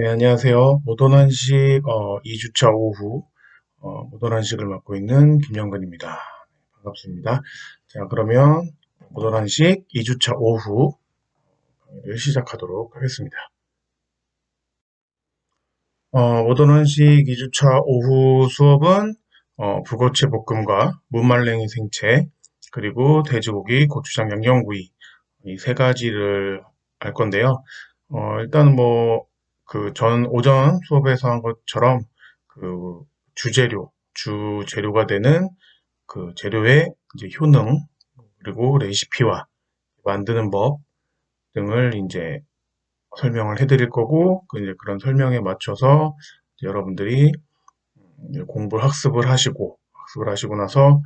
네, 안녕하세요. 모던한식 어, 2주차 오후 어, 모던한식을 맡고 있는 김영근입니다. 반갑습니다. 자, 그러면 모던한식 2주차 오후 강의를 시작하도록 하겠습니다. 어, 모던한식 2주차 오후 수업은 어, 북어채 볶음과 무말랭이 생채 그리고 돼지고기 고추장 양념구이 이 세 가지를 할 건데요. 어, 일단 뭐 그 전 오전 수업에서 한 것처럼 그 주재료, 주재료가 되는 그 재료의 이제 효능 그리고 레시피와 만드는 법 등을 이제 설명을 해드릴 거고 그 이제 그런 설명에 맞춰서 여러분들이 공부를 학습을 하시고 학습을 하시고 나서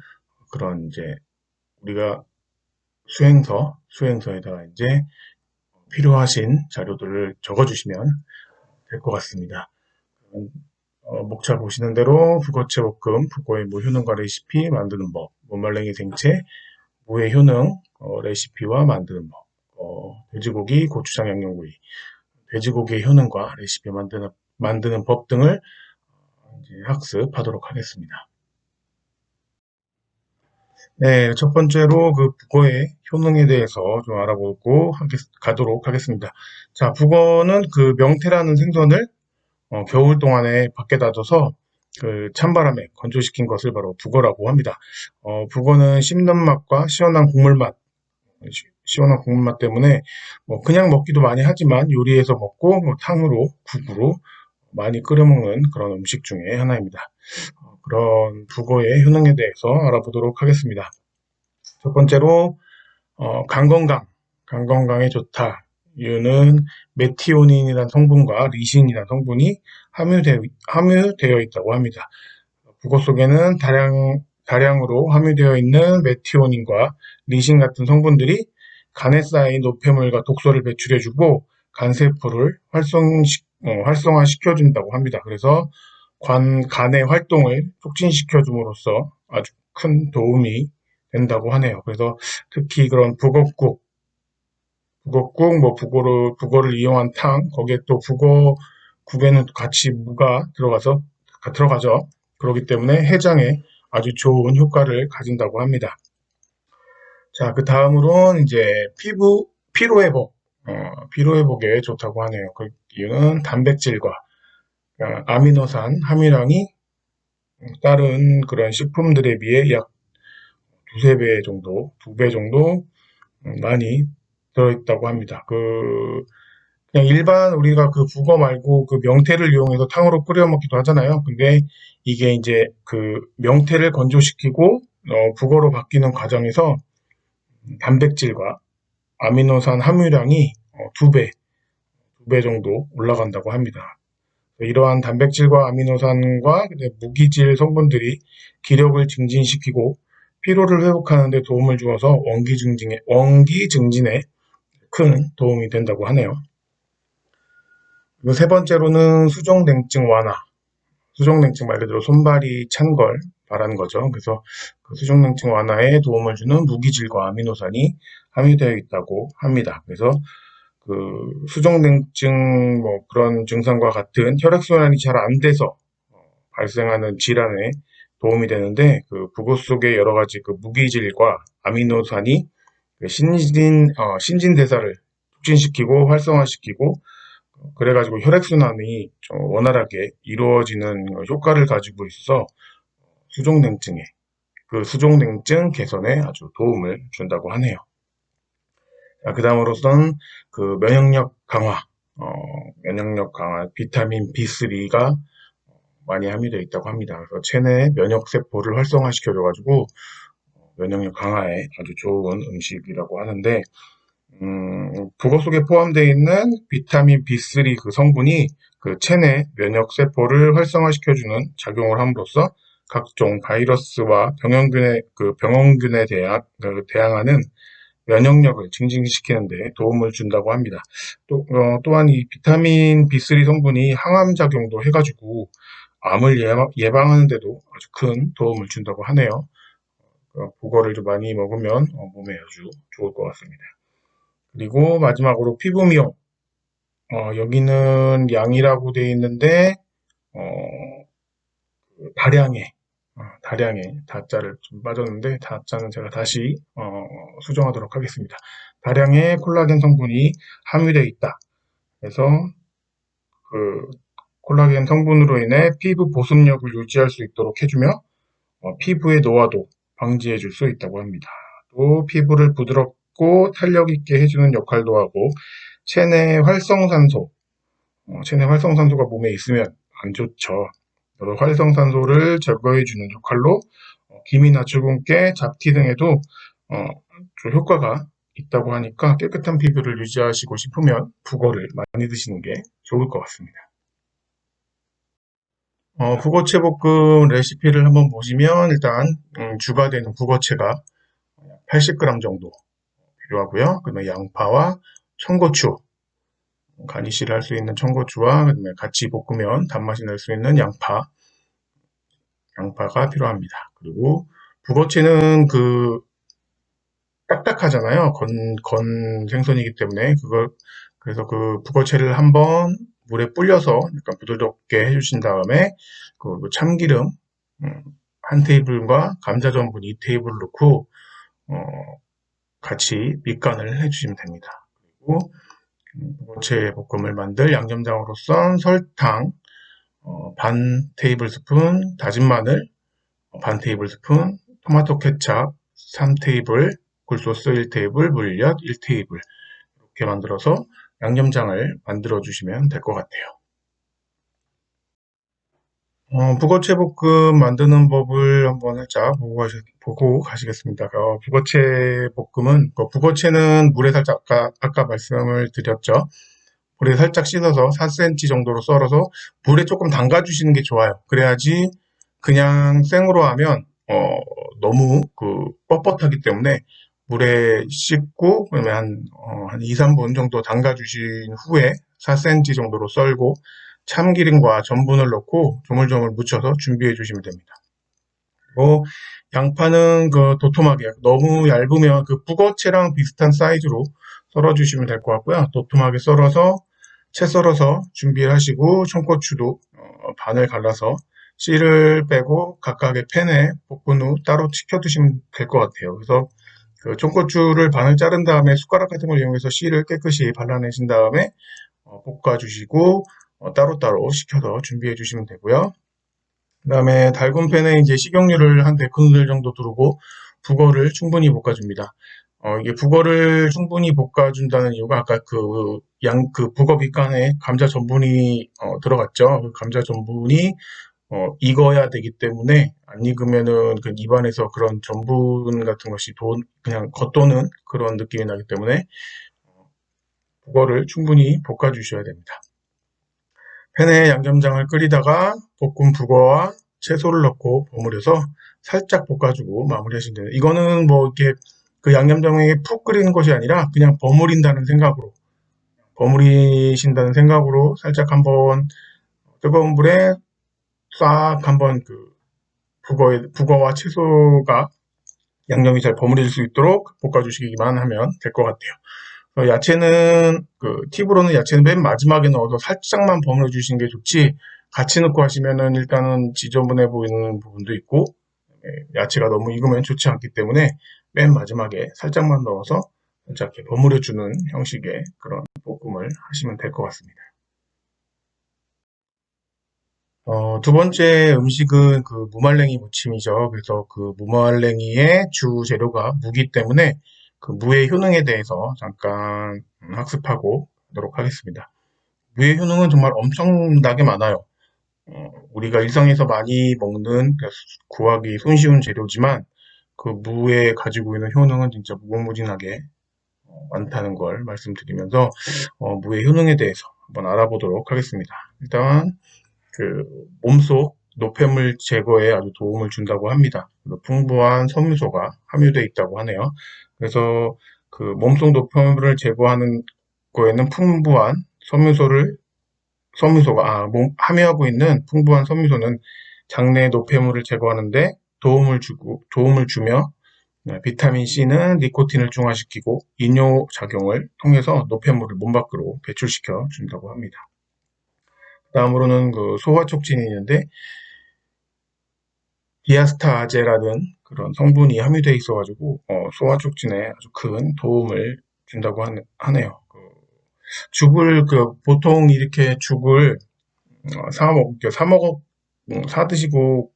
그런 이제 우리가 수행서 수행서에다가 이제 필요하신 자료들을 적어주시면 될 것 같습니다. 어, 목차 보시는 대로 북어채 볶음, 북어의 무 효능과 레시피 만드는 법, 무말랭이 생채, 무의 효능, 어, 레시피와 만드는 법, 어, 돼지고기, 고추장 양념구이, 돼지고기의 효능과 레시피 만드는, 만드는 법 등을 이제 학습하도록 하겠습니다. 네, 첫 번째로 그 북어의 효능에 대해서 좀 알아보고 하겠, 가도록 하겠습니다. 자, 북어는 그 명태라는 생선을 어, 겨울 동안에 밖에 놔둬서 그 찬바람에 건조시킨 것을 바로 북어라고 합니다. 어, 북어는 씹는 맛과 시원한 국물 맛, 시- 시원한 국물 맛 때문에 뭐 그냥 먹기도 많이 하지만 요리해서 먹고 뭐 탕으로, 국으로 많이 끓여 먹는 그런 음식 중에 하나입니다. 어, 그런 북어의 효능에 대해서 알아보도록 하겠습니다. 첫 번째로 어, 간 건강, 간 건강에 좋다. 이유는 메티오닌이라는 성분과 리신이라는 성분이 함유되어, 함유되어 있다고 합니다. 북어 속에는 다량, 다량으로 함유되어 있는 메티오닌과 리신 같은 성분들이 간에 쌓인 노폐물과 독소를 배출해주고 간세포를 활성, 어, 활성화시켜준다고 합니다. 그래서 관, 간의 활동을 촉진시켜 줌으로써 아주 큰 도움이 된다고 하네요. 그래서 특히 그런 북어국, 북어국, 뭐 북어를, 북어를 이용한 탕, 거기에 또 북어 국에는 같이 무가 들어가서, 들어가죠. 그렇기 때문에 해장에 아주 좋은 효과를 가진다고 합니다. 자, 그 다음으로는 이제 피부, 피로회복, 어, 피로회복에 좋다고 하네요. 그 이유는 단백질과 어, 아미노산 함유량이 다른 그런 식품들에 비해 약 두세 배 정도, 두 배 정도 음, 많이 들어있다고 합니다. 그, 그냥 일반 우리가 그 북어 말고 그 명태를 이용해서 탕으로 끓여 먹기도 하잖아요. 근데 이게 이제 그 명태를 건조시키고 어, 북어로 바뀌는 과정에서 단백질과 아미노산 함유량이 어, 두 배, 두 배 정도 올라간다고 합니다. 이러한 단백질과 아미노산과 무기질 성분들이 기력을 증진시키고 피로를 회복하는 데 도움을 주어서 원기 증진에, 원기 증진에 큰 도움이 된다고 하네요. 세 번째로는 수족냉증 완화. 수족냉증 말 그대로 손발이 찬 걸 말하는 거죠. 그래서 그 수족냉증 완화에 도움을 주는 무기질과 아미노산이 함유되어 있다고 합니다. 그래서 그 수족냉증 뭐 그런 증상과 같은 혈액순환이 잘 안 돼서 어, 발생하는 질환에 도움이 되는데 그 북어 속의 여러 가지 그 무기질과 아미노산이 그 신진 어, 신진 대사를 촉진시키고 활성화시키고 어, 그래가지고 혈액순환이 좀 원활하게 이루어지는 효과를 가지고 있어서 수족냉증에 그 수족냉증 개선에 아주 도움을 준다고 하네요. 그 다음으로선 그 면역력 강화, 어, 면역력 강화, 비타민 B3가 많이 함유되어 있다고 합니다. 그래서 체내 면역 세포를 활성화시켜줘가지고 면역력 강화에 아주 좋은 음식이라고 하는데 음, 북어 속에 포함되어 있는 비타민 B3 그 성분이 그 체내 면역 세포를 활성화시켜주는 작용을 함으로써 각종 바이러스와 병원균에 그 병원균에 대항, 그 대항하는 면역력을 증진시키는데 도움을 준다고 합니다. 또, 어, 또한 이 비타민 B3 성분이 항암 작용도 해가지고 암을 예방, 하는데도 아주 큰 도움을 준다고 하네요. 어, 북어를 좀 많이 먹으면 어, 몸에 아주 좋을 것 같습니다. 그리고 마지막으로 피부 미용. 어, 여기는 양이라고 되어 있는데, 어, 그 다량의, 어, 다량의 다자를 좀 빠졌는데, 다자는 제가 다시, 어, 수정하도록 하겠습니다. 다량의 콜라겐 성분이 함유되어 있다. 그래서, 그, 콜라겐 성분으로 인해 피부 보습력을 유지할 수 있도록 해주며, 어, 피부의 노화도 방지해 줄 수 있다고 합니다. 또, 피부를 부드럽고 탄력 있게 해주는 역할도 하고, 체내 활성산소, 어, 체내 활성산소가 몸에 있으면 안 좋죠. 활성산소를 제거해주는 역할로 어, 기미나 주근깨, 잡티 등에도 어, 좀 효과가 있다고 하니까 깨끗한 피부를 유지하시고 싶으면 북어를 많이 드시는 게 좋을 것 같습니다. 어, 북어채 볶음 레시피를 한번 보시면 일단 음, 주가 되는 북어채가 80g 정도 필요하고요. 그다음에 양파와 청고추, 가니쉬를 할 수 있는 청고추와 같이 볶으면 단맛이 날 수 있는 양파, 양파가 필요합니다. 그리고 북어채는 그 딱딱하잖아요. 건, 건 생선이기 때문에 그걸 그래서 그 북어채를 한번 물에 불려서 약간 부드럽게 해주신 다음에 그 참기름 음, 한 테이블과 감자 전분 2 테이블 넣고 어, 같이 밑간을 해주시면 됩니다. 그리고 무채 볶음을 만들 양념장으로 썬 설탕 어, 반 테이블 스푼, 다진 마늘 어, 반 테이블 스푼, 토마토 케찹 3 테이블, 굴소스 1 테이블, 물엿 1 테이블 이렇게 만들어서 양념장을 만들어 주시면 될 것 같아요. 어, 북어채 볶음 만드는 법을 한번 살짝 보고, 가시, 보고 가시겠습니다. 어, 북어채 볶음은, 그 북어채는 물에 살짝 아까, 아까 말씀을 드렸죠. 물에 살짝 씻어서 4cm 정도로 썰어서 물에 조금 담가주시는 게 좋아요. 그래야지 그냥 생으로 하면, 어, 너무 그 뻣뻣하기 때문에 물에 씻고, 그다음에 한, 어, 한 2, 3분 정도 담가주신 후에 4cm 정도로 썰고, 참기름과 전분을 넣고 조물조물 묻혀서 준비해 주시면 됩니다. 그리고 양파는 그 도톰하게 너무 얇으면 그 북어채랑 비슷한 사이즈로 썰어 주시면 될 것 같고요. 도톰하게 썰어서 채 썰어서 준비하시고 청고추도 어, 반을 갈라서 씨를 빼고 각각의 팬에 볶은 후 따로 식혀 두시면 될 것 같아요. 그래서 그 청고추를 반을 자른 다음에 숟가락 같은 걸 이용해서 씨를 깨끗이 발라내신 다음에 어, 볶아 주시고 어, 따로따로 식혀서 준비해 주시면 되고요. 그 다음에 달군 팬에 이제 식용유를 한 100큰술 정도 두르고 북어를 충분히 볶아줍니다. 어, 이게 북어를 충분히 볶아준다는 이유가 아까 그 양, 그 북어 밑간에 감자 전분이 어, 들어갔죠. 그 감자 전분이 어, 익어야 되기 때문에 안 익으면은 그 입안에서 그런 전분 같은 것이 돈, 그냥 겉도는 그런 느낌이 나기 때문에 어, 북어를 충분히 볶아주셔야 됩니다. 팬에 양념장을 끓이다가 볶은 북어와 채소를 넣고 버무려서 살짝 볶아주고 마무리하시면 돼요. 이거는 뭐 이렇게 그 양념장에 푹 끓이는 것이 아니라 그냥 버무린다는 생각으로 버무리신다는 생각으로 살짝 한번 뜨거운 불에 싹 한번 그 북어의, 북어와 채소가 양념이 잘 버무릴 수 있도록 볶아주시기만 하면 될 것 같아요. 어, 야채는 그 팁으로는 야채는 맨 마지막에 넣어서 살짝만 버무려 주시는 게 좋지 같이 넣고 하시면은 일단은 지저분해 보이는 부분도 있고 예, 야채가 너무 익으면 좋지 않기 때문에 맨 마지막에 살짝만 넣어서 이렇게 버무려 주는 형식의 그런 볶음을 하시면 될 것 같습니다. 어, 두 번째 음식은 그 무말랭이 무침이죠. 그래서 그 무말랭이의 주 재료가 무기 때문에 그 무의 효능에 대해서 잠깐 학습하고 하도록 하겠습니다. 무의 효능은 정말 엄청나게 많아요. 어, 우리가 일상에서 많이 먹는 구하기 손쉬운 재료지만 그 무에 가지고 있는 효능은 진짜 무궁무진하게 어, 많다는 걸 말씀드리면서 어, 무의 효능에 대해서 한번 알아보도록 하겠습니다. 일단 그 몸속 노폐물 제거에 아주 도움을 준다고 합니다. 풍부한 섬유소가 함유되어 있다고 하네요. 그래서 그 몸속 노폐물을 제거하는 거에는 풍부한 섬유소를 섬유소가 아, 몸, 함유하고 있는 풍부한 섬유소는 장내 노폐물을 제거하는데 도움을 주고 도움을 주며 네, 비타민 C는 니코틴을 중화시키고 이뇨 작용을 통해서 노폐물을 몸 밖으로 배출시켜 준다고 합니다. 다음으로는 그 소화 촉진이 있는데 디아스타제라는 그런 성분이 함유되어 있어가지고 어, 소화 촉진에 아주 큰 도움을 준다고 하네요. 그 죽을 그 보통 이렇게 죽을 어, 사 먹, 사 먹어 음, 사 드시고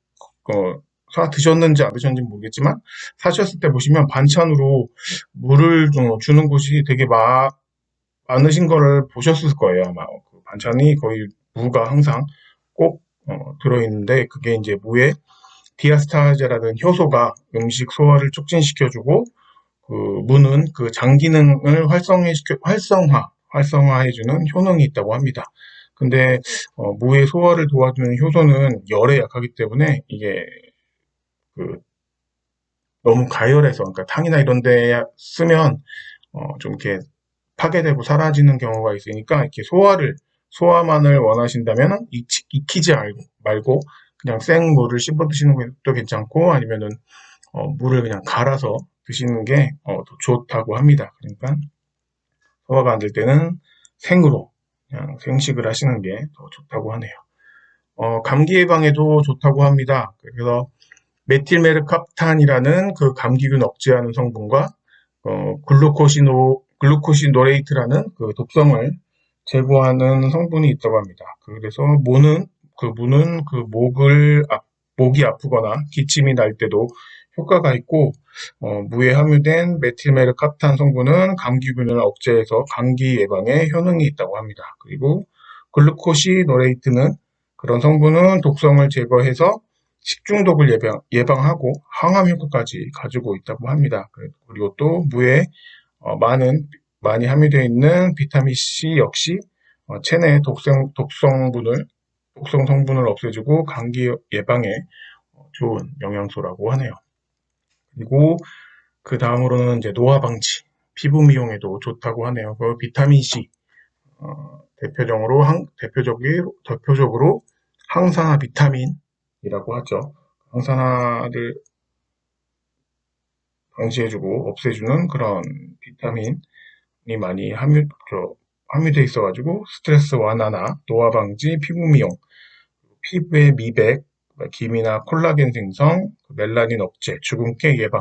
어, 사 드셨는지 안 드셨는지 모르겠지만 사셨을 때 보시면 반찬으로 물을 주는 곳이 되게 마, 많으신 거를 보셨을 거예요 아마 그 반찬이 거의 무가 항상 꼭 어, 들어있는데 그게 이제 무에 디아스타제라는 효소가 음식 소화를 촉진시켜주고 그 무는 그 장 기능을 활성화시켜 활성화 활성화해주는 효능이 있다고 합니다. 근데 어, 무의 소화를 도와주는 효소는 열에 약하기 때문에 이게 그 너무 가열해서 그러니까 탕이나 이런 데 쓰면 어, 좀 이렇게 파괴되고 사라지는 경우가 있으니까 이렇게 소화를 소화만을 원하신다면 익히, 지 말고 그냥 생물을 씹어 드시는 것도 괜찮고 아니면은 어, 물을 그냥 갈아서 드시는 게 어, 더 좋다고 합니다. 그러니까 소화가 안 될 때는 생으로 그냥 생식을 하시는 게 더 좋다고 하네요. 어, 감기 예방에도 좋다고 합니다. 그래서 메틸메르캅탄이라는 그 감기균 억제하는 성분과 어, 글루코시노 글루코시노레이트라는 그 독성을 제거하는 성분이 있다고 합니다. 그래서 모는 그 무는 그 목을 아, 목이 아프거나 기침이 날 때도 효과가 있고 어, 무에 함유된 메틸메르캅탄 성분은 감기균을 억제해서 감기 예방에 효능이 있다고 합니다. 그리고 글루코시노레이트는 그런 성분은 독성을 제거해서 식중독을 예방, 예방하고 항암 효과까지 가지고 있다고 합니다. 그리고 또 무에 어, 많은 많이 함유되어 있는 비타민 C 역시 어, 체내 독성, 독성분을 독성 성분을 없애주고 감기 예방에 어, 좋은 영양소라고 하네요. 그리고 그 다음으로는 이제 노화 방지, 피부 미용에도 좋다고 하네요. 그 비타민 C 어, 대표적으로 항, 대표적으로 대표적으로 항산화 비타민이라고 하죠. 항산화를 방지해주고 없애주는 그런 비타민이 많이 함유, 저, 함유돼 있어가지고 스트레스 완화나 노화 방지, 피부 미용, 피부의 미백, 기미나 콜라겐 생성, 멜라닌 억제, 주근깨 예방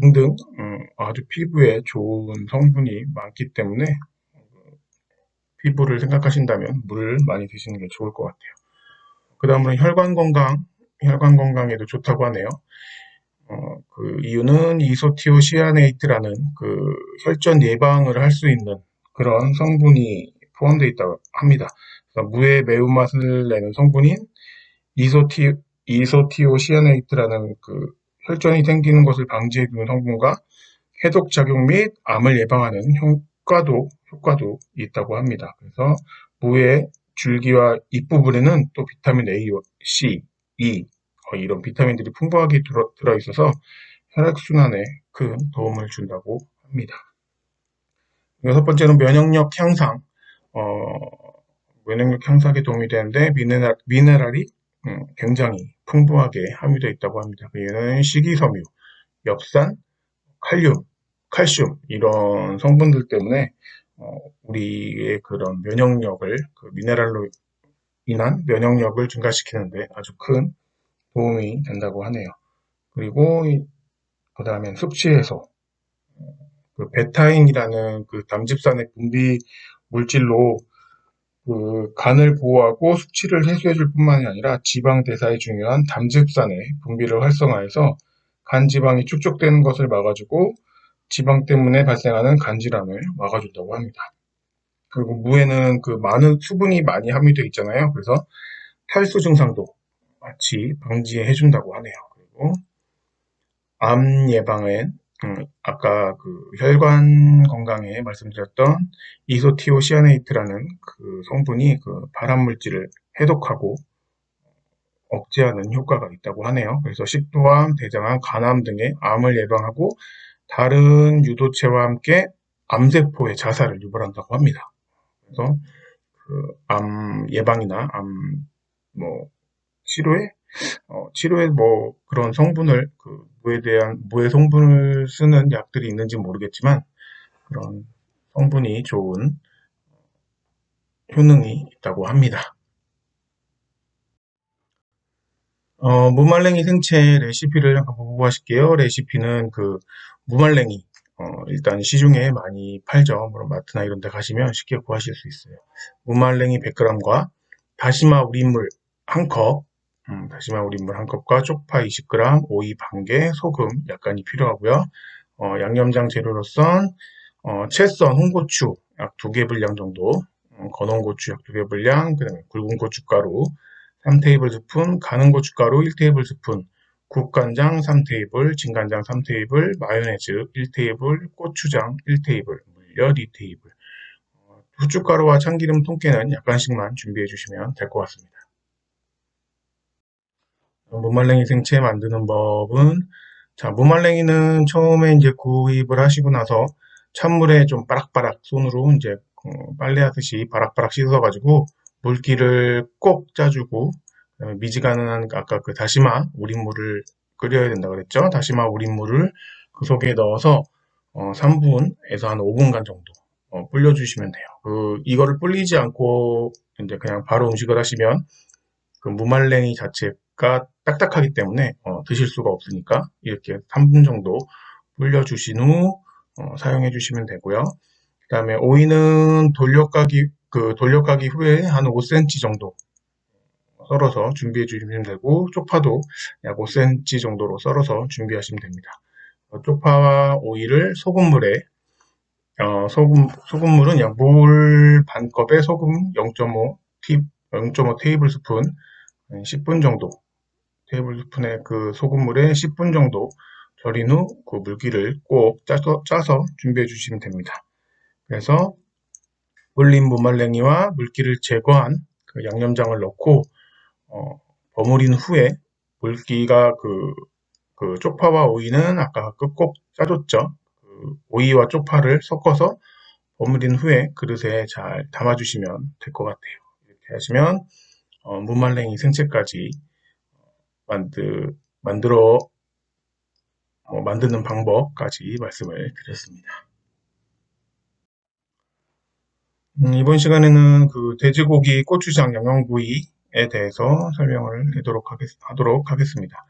등등 음, 아주 피부에 좋은 성분이 많기 때문에 피부를 생각하신다면 물을 많이 드시는 게 좋을 것 같아요. 그 다음으로 혈관 건강, 혈관 건강에도 좋다고 하네요. 어, 그 이유는 이소티오시아네이트라는 그 혈전 예방을 할 수 있는 그런 성분이 포함되어 있다고 합니다. 무의 매운맛을 내는 성분인 이소티, 이소티오시아네이트라는 그 혈전이 생기는 것을 방지해주는 성분과 해독작용 및 암을 예방하는 효과도, 효과도 있다고 합니다. 그래서 무의 줄기와 잎부분에는 또 비타민 A, C, E 어, 이런 비타민들이 풍부하게 들어, 들어있어서 혈액순환에 큰 도움을 준다고 합니다. 여섯 번째는 면역력 향상. 어, 면역력 향상에 도움이 되는데 미네랄, 미네랄이 음, 굉장히 풍부하게 함유되어 있다고 합니다. 얘는 식이섬유, 엽산, 칼륨, 칼슘 이런 성분들 때문에 어, 우리의 그런 면역력을 그 미네랄로 인한 면역력을 증가시키는데 아주 큰 도움이 된다고 하네요. 그리고 그 다음엔 섭취 해소, 그 베타인이라는 그 담즙산의 분비 물질로 그 간을 보호하고 수치를 해소해줄 뿐만이 아니라 지방 대사에 중요한 담즙산의 분비를 활성화해서 간 지방이 축적되는 것을 막아주고 지방 때문에 발생하는 간 질환을 막아준다고 합니다. 그리고 무에는 그 많은 수분이 많이 함유되어 있잖아요. 그래서 탈수 증상도 같이 방지해 준다고 하네요. 그리고 암 예방엔 음, 아까 그 혈관 건강에 말씀드렸던 이소티오시아네이트라는 그 성분이 그 발암 물질을 해독하고 억제하는 효과가 있다고 하네요. 그래서 식도암, 대장암, 간암 등의 암을 예방하고 다른 유도체와 함께 암세포의 자살을 유발한다고 합니다. 그래서 그 암 예방이나 암 뭐 치료에 어, 치료에 뭐 그런 성분을 그 무에 대한 무의 성분을 쓰는 약들이 있는지 모르겠지만 그런 성분이 좋은 효능이 있다고 합니다. 어, 무말랭이 생채 레시피를 한번 보고 하실게요. 레시피는 그 무말랭이 어, 일단 시중에 많이 팔죠. 물론 마트나 이런 데 가시면 쉽게 구하실 수 있어요. 무말랭이 100g과 다시마 우린물 1컵, 음, 다시마 우린물 1컵과 쪽파 20g, 오이 반 개, 소금 약간이 필요하고요. 어, 양념장 재료로선 어, 채썬 홍고추 약 2개 분량 정도, 어, 건원 고추 약 2개 분량, 그 다음에 굵은 고춧가루 3테이블 스푼, 가는 고춧가루 1테이블 스푼, 국간장 3테이블, 진간장 3테이블, 마요네즈 1테이블, 고추장 1테이블, 물엿 2테이블. 어, 후춧가루와 참기름 통깨는 약간씩만 준비해 주시면 될 것 같습니다. 무말랭이 생채 만드는 법은 자 무말랭이는 처음에 이제 구입을 하시고 나서 찬물에 좀 바락바락 손으로 이제 어, 빨래하듯이 바락바락 씻어가지고 물기를 꼭 짜주고 미지근한 아까 그 다시마 우린물을 끓여야 된다 그랬죠. 다시마 우린물을 그 속에 넣어서 어, 3분에서 한 5분간 정도 어, 불려주시면 돼요. 그 이거를 불리지 않고 이제 그냥 바로 음식을 하시면 그 무말랭이 자체 가 딱딱하기 때문에 어, 드실 수가 없으니까 이렇게 3분 정도 불려주신 후 어, 사용해 주시면 되고요. 그 다음에 오이는 돌려가기 그 돌려가기 후에 한 5cm 정도 썰어서 준비해 주시면 되고 쪽파도 약 5cm 정도로 썰어서 준비하시면 됩니다. 어, 쪽파와 오이를 소금물에 어, 소금, 소금물은 약 물 반컵에 소금 0.5 티, 0.5 테이블 스푼 10분 정도 테이블 스푼의 그 소금물에 10분 정도 절인 후 그 물기를 꼭 짜서, 짜서 준비해 주시면 됩니다. 그래서 불린 무말랭이와 물기를 제거한 그 양념장을 넣고 어, 버무린 후에 물기가 그, 그 쪽파와 오이는 아까 그꼭 짜줬죠. 그 오이와 쪽파를 섞어서 버무린 후에 그릇에 잘 담아주시면 될 것 같아요. 이렇게 하시면 어, 무말랭이 생채까지 만드, 만들어 어, 만드는 방법까지 말씀을 드렸습니다. 음, 이번 시간에는 그 돼지고기 고추장 양념구이에 대해서 설명을 하도록, 하겠, 하도록 하겠습니다.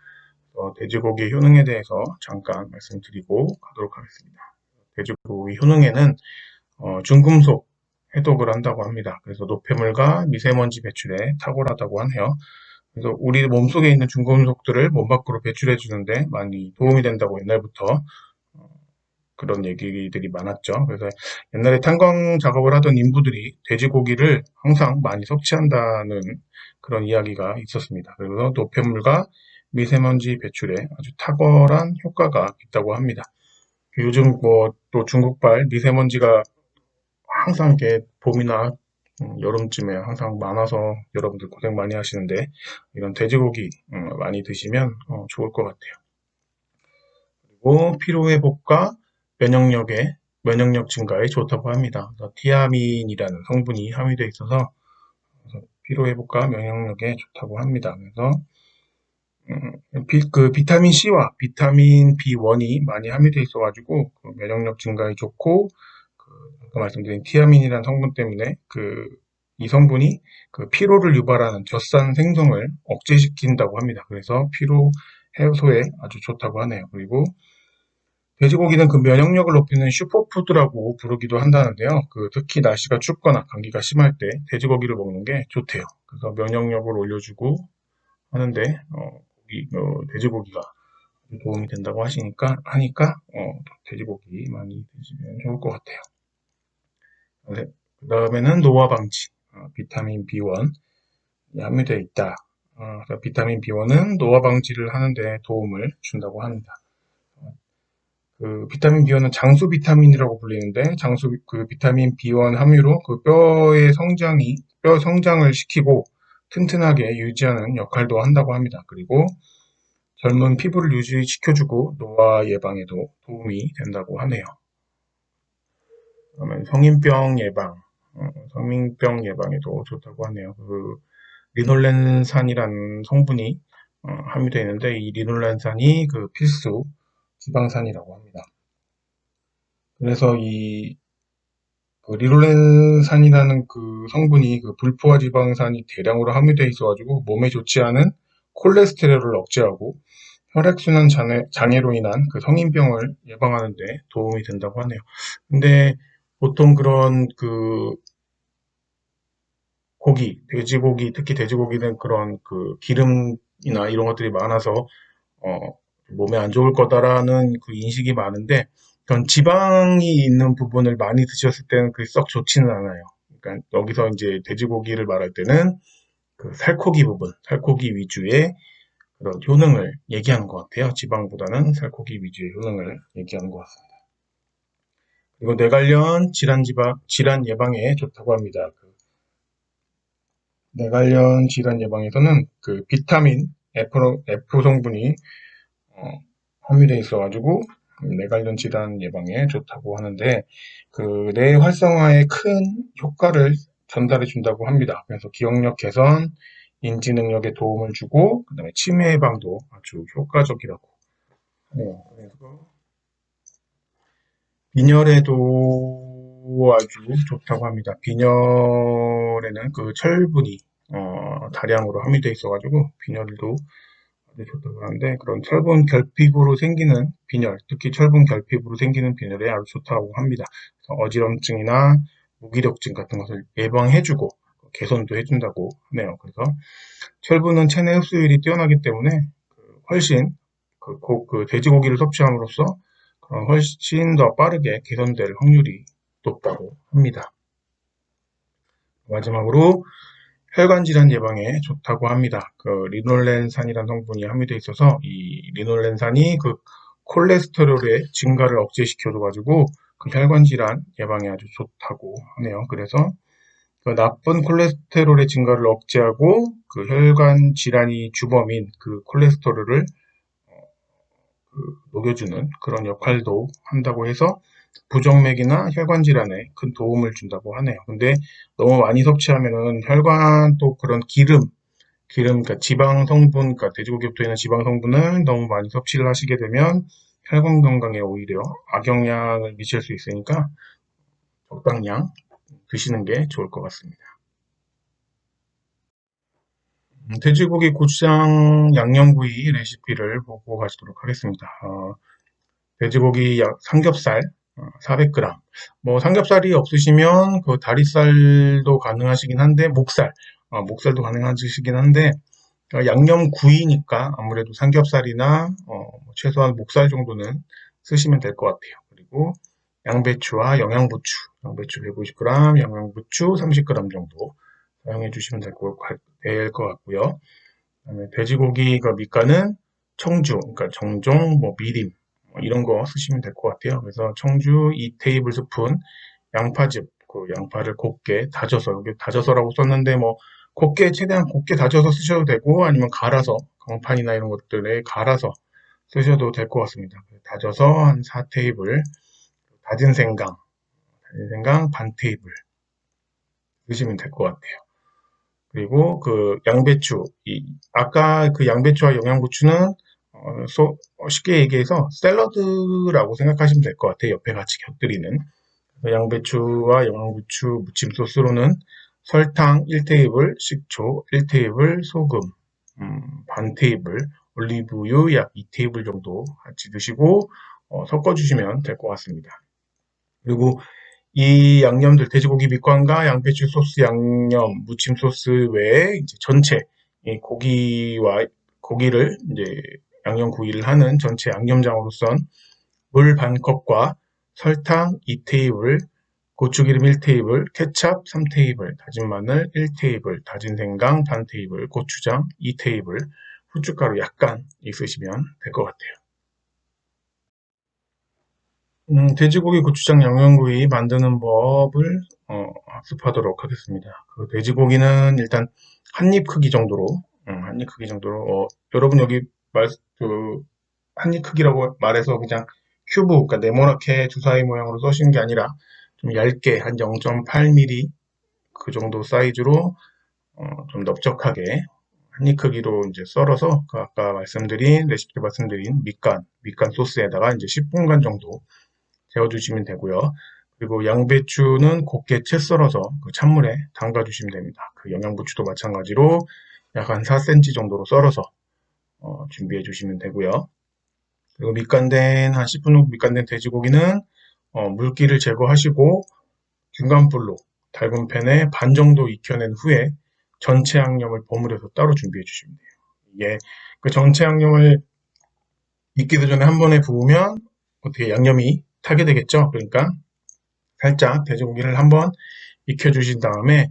어, 돼지고기 효능에 대해서 잠깐 말씀드리고 가도록 하겠습니다. 돼지고기 효능에는 어, 중금속 해독을 한다고 합니다. 그래서 노폐물과 미세먼지 배출에 탁월하다고 하네요. 그래서 우리 몸속에 있는 중금속들을 몸 밖으로 배출해 주는데 많이 도움이 된다고 옛날부터 그런 얘기들이 많았죠. 그래서 옛날에 탄광 작업을 하던 인부들이 돼지고기를 항상 많이 섭취한다는 그런 이야기가 있었습니다. 그래서 노폐물과 미세먼지 배출에 아주 탁월한 효과가 있다고 합니다. 요즘 뭐 또 중국발 미세먼지가 항상 이렇게 봄이나 음, 여름쯤에 항상 많아서 여러분들 고생 많이 하시는데 이런 돼지고기 음, 많이 드시면 어, 좋을 것 같아요. 그리고 피로 회복과 면역력에 면역력 증가에 좋다고 합니다. 티아민이라는 성분이 함유되어 있어서 피로 회복과 면역력에 좋다고 합니다. 그래서 음, 비, 그 비타민 C와 비타민 B1이 많이 함유되어 있어가지고 그 면역력 증가에 좋고 그 아까 말씀드린 티아민이라는 성분 때문에 그 이 성분이 그 피로를 유발하는 젖산 생성을 억제시킨다고 합니다. 그래서 피로 해소에 아주 좋다고 하네요. 그리고 돼지고기는 그 면역력을 높이는 슈퍼푸드라고 부르기도 한다는데요. 그 특히 날씨가 춥거나 감기가 심할 때 돼지고기를 먹는 게 좋대요. 그래서 면역력을 올려주고 하는데 어, 고기, 어, 돼지고기가 도움이 된다고 하시니까 하니까 어, 돼지고기 많이 드시면 좋을 것 같아요. 그 다음에는 노화 방지, 어, 비타민 B1 함유되어 있다. 어, 비타민 B1은 노화 방지를 하는데 도움을 준다고 합니다. 그 비타민 B1은 장수 비타민이라고 불리는데 장수 그 비타민 B1 함유로 그 뼈의 성장이 뼈 성장을 시키고 튼튼하게 유지하는 역할도 한다고 합니다. 그리고 젊은 피부를 유지시켜주고 노화 예방에도 도움이 된다고 하네요. 그러면 성인병 예방, 어, 성인병 예방에도 좋다고 하네요. 그 리놀렌산이라는 성분이 어, 함유되어 있는데 이 리놀렌산이 그 필수 지방산이라고 합니다. 그래서 이 그 리놀렌산이라는 그 성분이 그 불포화 지방산이 대량으로 함유되어 있어가지고 몸에 좋지 않은 콜레스테롤을 억제하고 혈액순환 장애, 장애로 인한 그 성인병을 예방하는 데 도움이 된다고 하네요. 근데 보통 그런 그 고기, 돼지고기, 특히 돼지고기는 그런 그 기름이나 이런 것들이 많아서 어, 몸에 안 좋을 거다라는 그 인식이 많은데 그런 지방이 있는 부분을 많이 드셨을 때는 그게 썩 좋지는 않아요. 그러니까 여기서 이제 돼지고기를 말할 때는 그 살코기 부분, 살코기 위주의 그런 효능을 얘기하는 것 같아요. 지방보다는 살코기 위주의 효능을 얘기하는 것 같습니다. 그리고 뇌관련 질환 지방, 질환 예방에 좋다고 합니다. 그 뇌관련 질환 예방에서는 그 비타민 F, F 성분이 어, 함유되어 있어가지고 뇌관련 질환 예방에 좋다고 하는데 그 뇌 활성화에 큰 효과를 전달해 준다고 합니다. 그래서 기억력 개선, 인지 능력에 도움을 주고 그다음에 치매 예방도 아주 효과적이라고 하네요. 그래서 빈혈에도 아주 좋다고 합니다. 빈혈에는 그 철분이 어, 다량으로 함유되어 있어가지고 빈혈도 아주 좋다고 하는데 그런 철분 결핍으로 생기는 빈혈, 특히 철분 결핍으로 생기는 빈혈에 아주 좋다고 합니다. 어지럼증이나 무기력증 같은 것을 예방해주고 개선도 해준다고 하네요. 그래서 철분은 체내 흡수율이 뛰어나기 때문에 그 훨씬 그, 고, 그 돼지고기를 섭취함으로써 훨씬 더 빠르게 개선될 확률이 높다고 합니다. 마지막으로 혈관 질환 예방에 좋다고 합니다. 그 리놀렌산이라는 성분이 함유되어 있어서 이 리놀렌산이 그 콜레스테롤의 증가를 억제시켜줘 가지고 그 혈관 질환 예방에 아주 좋다고 하네요. 그래서 그 나쁜 콜레스테롤의 증가를 억제하고 그 혈관 질환이 주범인 그 콜레스테롤을 그 녹여주는 그런 역할도 한다고 해서 부정맥이나 혈관 질환에 큰 도움을 준다고 하네요. 근데 너무 많이 섭취하면은 혈관 또 그런 기름, 기름, 그러니까 지방 성분, 그러니까 돼지고기부터 있는 지방 성분을 너무 많이 섭취를 하시게 되면 혈관 건강에 오히려 악영향을 미칠 수 있으니까 적당량 드시는 게 좋을 것 같습니다. 음, 돼지고기 고추장 양념구이 레시피를 보고 가시도록 하겠습니다. 어, 돼지고기 삼겹살 400g. 어, 뭐 삼겹살이 없으시면 그 다리살도 가능하시긴 한데 목살, 어, 목살도 가능하시긴 한데 어, 양념 구이니까 아무래도 삼겹살이나 어, 뭐 최소한 목살 정도는 쓰시면 될 것 같아요. 그리고 양배추와 영양부추, 양배추 150g, 영양부추 30g 정도 사용해 주시면 될 것 같고요. 그다음에 돼지고기 그 밑간은 청주, 그러니까 정종, 뭐 미림 뭐 이런 거 쓰시면 될 것 같아요. 그래서 청주 2 테이블 스푼, 양파즙, 그 양파를 곱게 다져서 여기 다져서라고 썼는데 뭐 곱게 최대한 곱게 다져서 쓰셔도 되고 아니면 갈아서 강판이나 이런 것들에 갈아서 쓰셔도 될 것 같습니다. 다져서 한 4 테이블, 다진 생강, 다진 생강 반 테이블 쓰시면 될 것 같아요. 그리고 그 양배추, 이 아까 그 양배추와 영양고추는 어, 소, 어, 쉽게 얘기해서 샐러드라고 생각하시면 될 것 같아요. 옆에 같이 곁들이는 양배추와 영양고추 무침 소스로는 설탕 1테이블, 식초 1테이블, 소금 음, 반 테이블, 올리브유 약 2테이블 정도 같이 드시고 어, 섞어주시면 될 것 같습니다. 그리고 이 양념들 돼지고기 밑간과 양배추 소스 양념 무침 소스 외에 이제 전체 고기와 고기를 이제 양념 구이를 하는 전체 양념장으로선 물 반 컵과 설탕 2테이블, 고추기름 1테이블, 케찹 3테이블, 다진 마늘 1테이블, 다진 생강 반 테이블, 고추장 2테이블, 후춧가루 약간 있으시면 될 것 같아요. 음, 돼지고기 고추장 양념구이 만드는 법을 어, 학습하도록 하겠습니다. 그 돼지고기는 일단 한 입 크기 정도로 음, 한입 크기 정도로 어, 여러분 여기 말, 그, 한입 크기라고 말해서 그냥 큐브, 그러니까 네모나게 주사위 모양으로 써시는 게 아니라 좀 얇게 한 0.8mm 그 정도 사이즈로 어, 좀 넓적하게 한입 크기로 이제 썰어서 그 아까 말씀드린 레시피 말씀드린 밑간 밑간 소스에다가 이제 10분간 정도 재워주시면 되고요. 그리고 양배추는 곱게 채 썰어서 그 찬물에 담가주시면 됩니다. 그 영양부추도 마찬가지로 약 한 4cm 정도로 썰어서 어, 준비해 주시면 되고요. 그리고 밑간된 한 10분 후 밑간된 돼지고기는 어, 물기를 제거하시고 중간불로 달군 팬에 반 정도 익혀낸 후에 전체 양념을 버무려서 따로 준비해 주시면 돼요. 이게 그 전체 양념을 익기도 전에 한 번에 부으면 어떻게 양념이 타게 되겠죠. 그러니까 살짝 돼지고기를 한번 익혀주신 다음에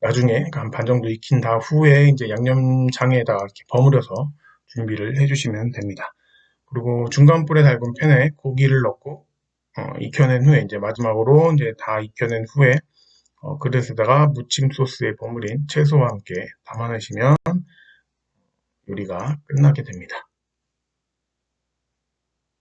나중에 한 반 정도 익힌 다 후에 이제 양념장에다가 이렇게 버무려서 준비를 해주시면 됩니다. 그리고 중간 불에 달군 팬에 고기를 넣고 어, 익혀낸 후에 이제 마지막으로 이제 다 익혀낸 후에 어, 그릇에다가 무침 소스에 버무린 채소와 함께 담아내시면 요리가 끝나게 됩니다.